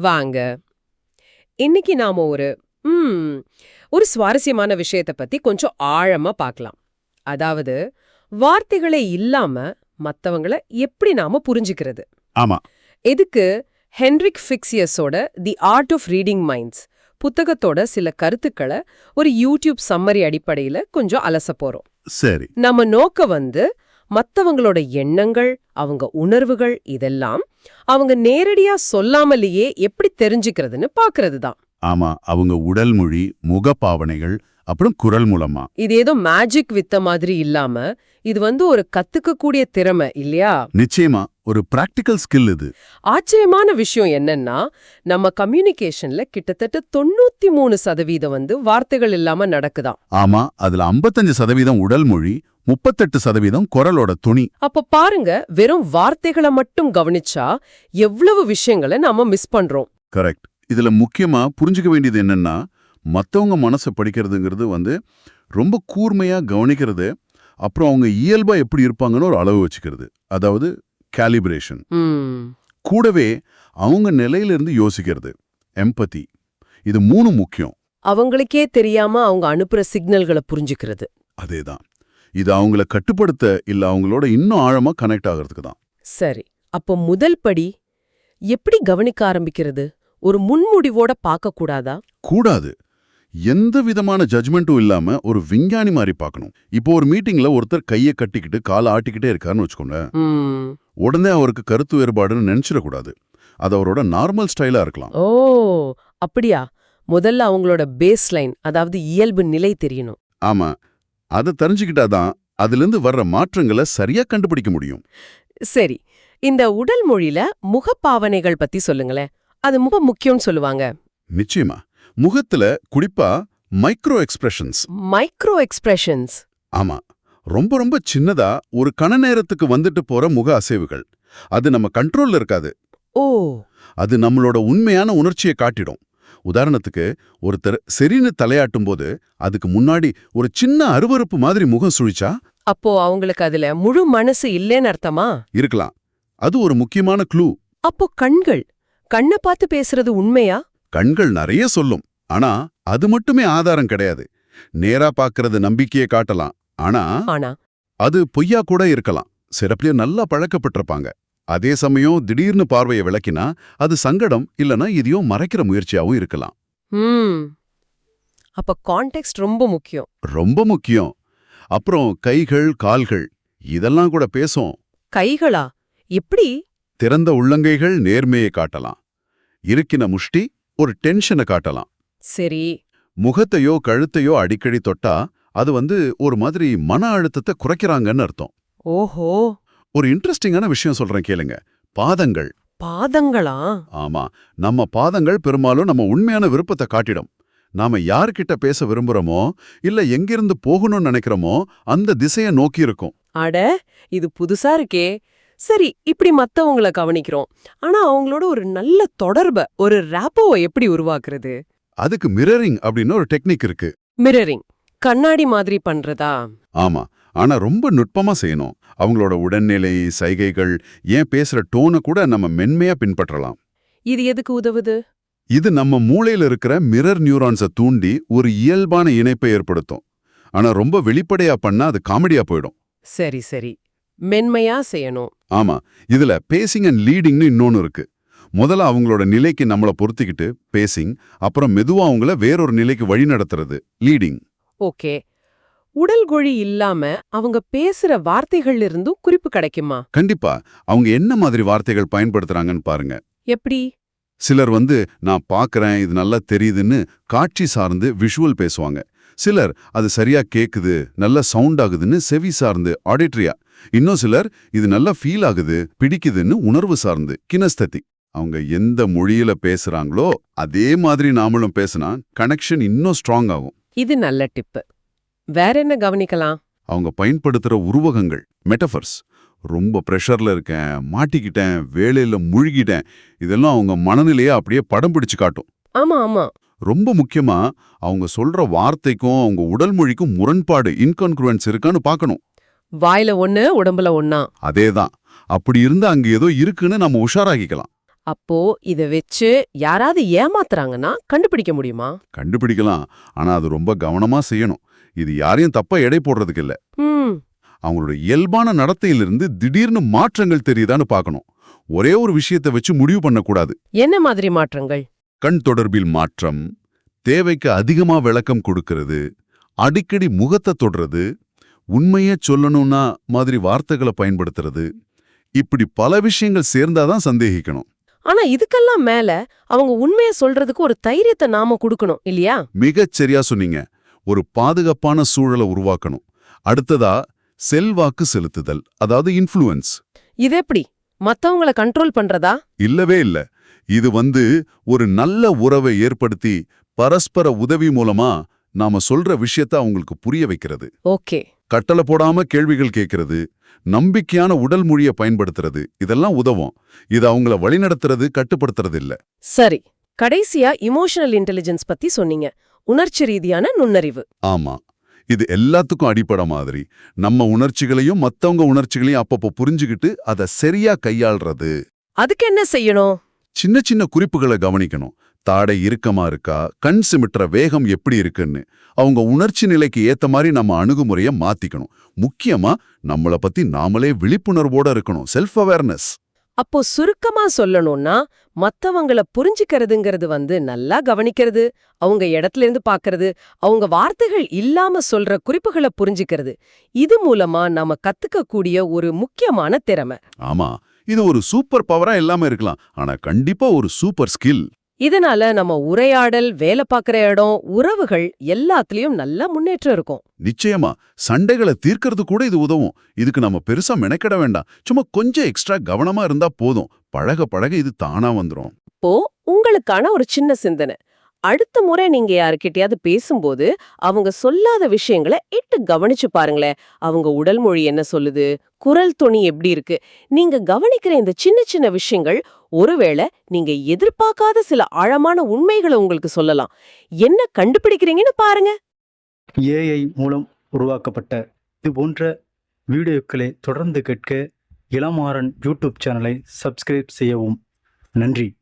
வாங்க. இன்னைக்கு நாம ஒரு ம் ஒரு சுவாரஸ்யமான விஷயத்தை பத்தி கொஞ்சம் ஆழமா பார்க்கலாம். அதாவது வார்த்தைகளே இல்லாம மத்தவங்கள எப்படி நாம புரிஞ்சுக்கிறது? ஆமா. இதுக்கு Henrik ஃபிக்சியஸோட the art of reading minds புத்தகத்தோட சில கருத்துக்களை ஒரு யூடியூப் சம்மரி அடிப்படையில கொஞ்சம் அலச போறோம். சரி. நம்ம நோக்க வந்து மத்தவங்களோட எண்ணங்கள் அவங்க உணர்வுகள் இதெல்லாம் அவங்க நேரடியா சொல்லாமலேயே எப்படி தெரிஞ்சுக்கிறதுன்னு பாக்குறது தான் ஆமா அவங்க உடல் மொழி முகப்பாவனைகள் அப்புறம் குரல் மூலமா. இது ஏதோ மேஜிக் வித்த மாதிரி இல்லாம இது வந்து ஒரு கத்துக்கக்கூடிய திறமை இல்லையா? நிச்சயமா ஒரு பிராக்டிக்கல் ஸ்கில் இது. ஆச்சரியமான விஷயம் என்னன்னா நம்ம கம்யூனிகேஷன்ல கிட்டத்தட்ட தொண்ணூத்தி மூணு சதவீதம் வந்து வார்த்தைகள் இல்லாம நடக்குதாம் ஆமா அதுல 55% சதவீதம் உடல் மொழி முப்பத்தெட்டு சதவீதம் குரலோட துணி. அப்ப பாருங்க வெறும் வார்த்தைகளை மட்டும் கவனிச்சா எவ்வளவு விஷயங்களை நாம மிஸ் பண்றோம். கரெக்ட் இதுல முக்கியமா புரிஞ்சுக்க வேண்டியது என்னன்னா மத்தவங்க மனசை படிக்கிறதுங்கிறது வந்து ரொம்ப கூர்மையா கவனிக்கிறது அப்புறம் அவங்க இயல்பா எப்படி இருப்பாங்கன்னு ஒரு அளவு வச்சுக்கிறது. அதாவது கேலிபிரேஷன் கூடவே அவங்க நிலையிலிருந்து யோசிக்கிறது. எம்பதி இது மூணு முக்கியம். அவங்களுக்கே தெரியாம அவங்க அனுப்புற சிக்னல்களை புரிஞ்சுக்கிறது. அதேதான். இது அவங்கள கட்டுப்படுத்த இல்ல அவங்களோட இன்னும் ஆழமா கனெக்ட் ஆகிறதுக்கு தான். சரி அப்போ முதல் படி எப்படி கவனிக்க ஆரம்பிக்கிறது? ஒரு முன்முடிவோட பார்க்க கூடாதா? கூடாது. எந்த விதமான ஜட்ஜ்மெண்ட்டும் இல்லாம ஒரு விஞ்ஞானி மாதிரி பார்க்கணும். இப்போ ஒரு மீட்டிங்ல ஒருத்தர் கையை கட்டிக்கிட்டு காலை ஆட்டிக்கிட்டே இருக்காருன்னு வச்சுக்கோங்க உடனே அவருக்கு கருத்து வேறுபாடுன்னு நினைச்சிடக்கூடாது. அது அவரோட நார்மல் ஸ்டைலா இருக்கலாம். ஓ அப்படியா? முதல்ல அவங்களோட பேஸ் லைன் அதாவது இயல்பு நிலை தெரியணும். ஆமா. அதை தெரிஞ்சுக்கிட்டாதான் அதிலிருந்து வர்ற மாற்றங்களை சரியா கண்டுபிடிக்க முடியும். சரி இந்த உடல் மொழியில முகப்பாவனைகள் பத்தி சொல்லுங்களேன். அது முக முக்கியம்னு சொல்லுவாங்க. நிச்சயமா. முகத்துல குறிப்பா மைக்ரோ எக்ஸ்பிரஷன்ஸ் மைக்ரோ எக்ஸ்பிரஷன்ஸ் ஆமா. ரொம்ப ரொம்ப சின்னதா ஒரு கண நேரத்துக்கு வந்துட்டு போற முக அசைவுகள். அது நம்ம கண்ட்ரோல்ல இருக்காது. ஓ. அது நம்மளோட உண்மையான உணர்ச்சியை காட்டிடும். உதாரணத்துக்கு ஒருத்தர் சரின்னு தலையாட்டும் போது அதுக்கு முன்னாடி ஒரு சின்ன அருவருப்பு மாதிரி முகம் சுழிச்சா? அப்போ அவங்களுக்கு அதுல முழு மனசு இல்லேன்னு அர்த்தமா? இருக்கலாம். அது ஒரு முக்கியமான க்ளூ. அப்போ கண்கள் கண்ணை பார்த்து பேசுறது உண்மையா? கண்கள் நிறைய சொல்லும். ஆனா அது மட்டுமே ஆதாரம் கிடையாது. நேரா பார்க்கறது நம்பிக்கையை காட்டலாம். ஆனா ஆனா. அது பொய்யா கூட இருக்கலாம். சிறப்புல நல்லா பழக்கப்பட்டிருப்பாங்க. அதே சமயம் திடீர்னு பார்வையை விளக்கினா அது சங்கடம் இல்லனா இதையும் மறைக்கிற முயற்சியாவும் இருக்கலாம். அப்ப கான்டெக்ஸ்ட் ரொம்ப முக்கியம். ரொம்ப முக்கியம். அப்புறம் கைகள் கால்கள் இதெல்லாம் கூட பேசும். கைகளா? எப்படி? திறந்த உள்ளங்கைகள் நேர்மையை காட்டலாம். இருக்கின முஷ்டி ஒரு டென்ஷனை காட்டலாம். சரி. முகத்தையோ கழுத்தையோ அடிக்கடி தொட்டா அது வந்து ஒரு மாதிரி மன அழுத்தத்தை குறைக்கிறாங்கன்னு அர்த்தம். ஓஹோ. ஒரு இன்ட்ரெஸ்டிங்கான விஷயம் சொல்றேன் கேளுங்க. பாதங்கள். பாதங்களா? ஆமா. நம்ம பாதங்கள் பெரும்பாலும் நம்ம உண்மையான விருப்பத்தை காட்டிடும். நாம யார்கிட்ட பேச விரும்புறோமோ இல்ல எங்கிருந்து போகணும்னு நினைக்கிறோமோ அந்த திசையை நோக்கி இருக்கும். அட இது புதுசா இருக்கே. சரி இப்படி மத்தவங்கள கவனிக்கிறோம். ஆனா அவங்களோட ஒரு நல்ல தொடர்பை ஒரு ரேப்போவை எப்படி உருவாக்குறது? அதுக்கு மிரரிங் அப்படின்னு ஒரு டெக்னிக் இருக்கு. மிரரிங் கண்ணாடி மாதிரி பண்றதா? ஆமா. ஆனா ரொம்ப நுட்பமா செய்யணும். அவங்களோட உடல்நிலை சைகைகள் ஏன் பேசுற டோனை கூட நம்ம மென்மையா பின்பற்றலாம். இது எதுக்கு உதவுது? இது நம்ம மூளையில இருக்கிற மிரர் நியூரான்ஸை தூண்டி ஒரு இயல்பான இணைப்பை ஏற்படுத்தும். ஆனா ரொம்ப வெளிப்படையா பண்ணா அது காமெடியா போயிடும். சரி சரி. மென்மையா செய்யணும். ஆமா. இதுல பேசிங் அண்ட் லீடிங்னு இன்னொன்னு இருக்கு. முதல்ல அவங்களோட நிலைக்கு நம்மள பொருத்திக்கிட்டு பேசிங் அப்புறம் மெதுவா அவங்கள வேறொரு நிலைக்கு வழி நடத்துறது லீடிங். ஓகே. உடல் கொழி இல்லாம அவங்க பேசுற வார்த்தைகள்ல இருந்தும் குறிப்பு கிடைக்குமா? கண்டிப்பா. அவங்க என்ன மாதிரி வார்த்தைகள் பயன்படுத்துறாங்கன்னு பாருங்க. எப்படி? சிலர் வந்து நான் பார்க்கறேன் இது நல்லா தெரியுதுன்னு காட்சி சார்ந்து விஷுவல் பேசுவாங்க. சிலர் அது சரியா கேக்குது நல்ல சவுண்ட் ஆகுதுன்னு செவி சார்ந்து ஆடிட்ரியா இன்னும் சிலர் இது நல்லா ஃபீல் ஆகுது பிடிக்குதுன்னு உணர்வு சார்ந்து கினஸ்ததி அவங்க எந்த மொழியில பேசுறாங்களோ அதே மாதிரி நாமளும் பேசினா கனெக்ஷன் இன்னும் ஸ்ட்ராங் ஆகும். இது நல்ல டிப்பு. வேற என்ன கவனிக்கலாம்? அவங்க பயன்படுத்துற உருவகங்கள் மெட்டஃபர்ஸ் ரொம்ப ப்ரெஷர்ல இருக்கேன் மாட்டிக்கிட்டேன் வேலையில முழுகிட்டேன். இதெல்லாம் அவங்க மனநிலையை அப்படியே படம் பிடிச்சு காட்டும். ஆமா ஆமா. ரொம்ப முக்கியமா அவங்க சொல்ற வார்த்தைக்கும் அவங்க உடல் மொழிக்கும் முரண்பாடு இன்கான்குரன்ஸ் இருக்கான்னு பார்க்கணும். வாயில ஒண்ணு உடம்புல ஒண்ணா. அதேதான். அப்படி இருந்தா அங்க ஏதோ இருக்குன்னு நம்ம உஷாராகிக்கலாம். அப்போ இத வச்சு யாராவது ஏமாத்துறாங்கன்னா கண்டுபிடிக்க முடியுமா? கண்டுபிடிக்கலாம். ஆனா அது ரொம்ப கவனமா செய்யணும். இது யாரையும் தப்பா எடை போடுறதுக்கு இல்ல. அவங்களோட இயல்பான நடத்தையிலிருந்து திடீர்னு மாற்றங்கள் தெரியுதான்னு பார்க்கணும். ஒரே ஒரு விஷயத்தை வச்சு முடிவு பண்ணக்கூடாது. என்ன மாதிரி மாற்றங்கள்? கண் தொடர்பில் மாற்றம் தேவைக்கு அதிகமா விளக்கம் கொடுக்கறது அடிக்கடி முகத்தை தொடுறது உண்மையே சொல்லணும்னா மாதிரி வார்த்தைகளை பயன்படுத்துறது இப்படி பல விஷயங்கள் சேர்ந்தாதான் சந்தேகிக்கணும். ஆனா இதுக்கெல்லாம் மேல அவங்க உண்மைய சொல்றதுக்கு ஒரு தைரியத்தை நாம கொடுக்கணும் இல்லையா? மிகச் சரியா சொன்னீங்க. ஒரு பாதுகாப்பான சூழலை உருவாக்கணும். அடுத்ததா செல்வாக்கு செலுத்துதல் அதாவது இன்ஃப்ளூயன்ஸ் இது எப்படி மத்தவங்கள கண்ட்ரோல் பண்றதா? இல்லவே இல்ல. இது வந்து ஒரு நல்ல உறவை ஏற்படுத்தி பரஸ்பர உதவி மூலமா நாம சொல்ற விஷயத்த அவங்களுக்கு புரிய வைக்கிறது. ஓகே. கட்டளை போடாம கேள்விகள் கேட்கறது நம்பிக்கையான உடல் மொழியை பயன்படுத்துறது இதெல்லாம் உதவும். இது அவங்கள வழிநடத்துறது கட்டுப்படுத்துறது இல்ல. சரி. கடைசியா இமோஷனல் இன்டெலிஜென்ஸ் பத்தி சொன்னீங்க. உணர்ச்சி ரீதியான நுண்ணறிவு. ஆமா. இது எல்லாத்துக்கும் அடிப்படை மாதிரி. நம்ம உணர்ச்சிகளையும் மத்தவங்க உணர்ச்சிகளையும் அப்பப்போ புரிஞ்சுகிட்டு அதை சரியா கையாள்றது. அதுக்கு என்ன செய்யணும்? சின்ன சின்ன குறிப்புகளை கவனிக்கணும். தாடை இறுக்கமா இருக்கா? கண் சிமிட்டுற வேகம் எப்படி இருக்குன்னு. அவங்க உணர்ச்சி நிலைக்கு ஏத்த மாதிரி நம்ம அணுகுமுறையை மாத்திக்கணும். முக்கியமா நம்மள பத்தி நாமளே விழிப்புணர்வோட இருக்கணும். செல்ஃப் அவேர்னஸ் அப்போ சுருக்கமா சொல்லணும்னா மத்தவங்கள புரிஞ்சுக்கிறதுங்கிறது வந்து நல்லா கவனிக்கிறது அவங்க இடத்துல இருந்து பாக்குறது அவங்க வார்த்தைகள் இல்லாம சொல்ற குறிப்புகளை புரிஞ்சுக்கிறது. இது மூலமா நாம கத்துக்க கூடிய ஒரு முக்கியமான திறமை. ஆமா இது ஒரு சூப்பர் பவரா இல்லாம இருக்கலாம். ஆனா கண்டிப்பா ஒரு சூப்பர் ஸ்கில். இதனால நம்ம உரையாடல் வேலை பார்க்குற இடம் உறவுகள் எல்லாத்துலயும் நல்ல முன்னேற்றம் இருக்கும். நிச்சயமா. சண்டைகளை தீர்க்கறது கூட இது உதவும். இதுக்கு நம்ம பெருசா மெனக்கெட வேண்டாம். சும்மா கொஞ்சம் எக்ஸ்ட்ரா கவனமா இருந்தா போதும். பழக பழக இது தானா வந்துரும். இப்போ உங்களுக்கான ஒரு சின்ன சிந்தனை. அடுத்த முறை நீங்க யாருக்கிட்டயாவது பேசும்போது அவங்க சொல்லாத விஷயங்களை இட்டு கவனிச்சு பாருங்களேன். அவங்க உடல் மொழி என்ன சொல்லுது? குரல் துணி எப்படி இருக்கு? நீங்க கவனிக்கிற இந்த சின்ன சின்ன விஷயங்கள் ஒருவேளை நீங்க எதிர்பார்க்காத சில ஆழமான உண்மைகளை உங்களுக்கு சொல்லலாம். என்ன கண்டுபிடிக்கிறீங்கன்னு பாருங்க. ஏஐ மூலம் உருவாக்கப்பட்ட இது போன்ற வீடியோக்களை தொடர்ந்து கேட்க இளமாறன் யூடியூப் சேனலை சப்ஸ்கிரைப் செய்யவும். நன்றி.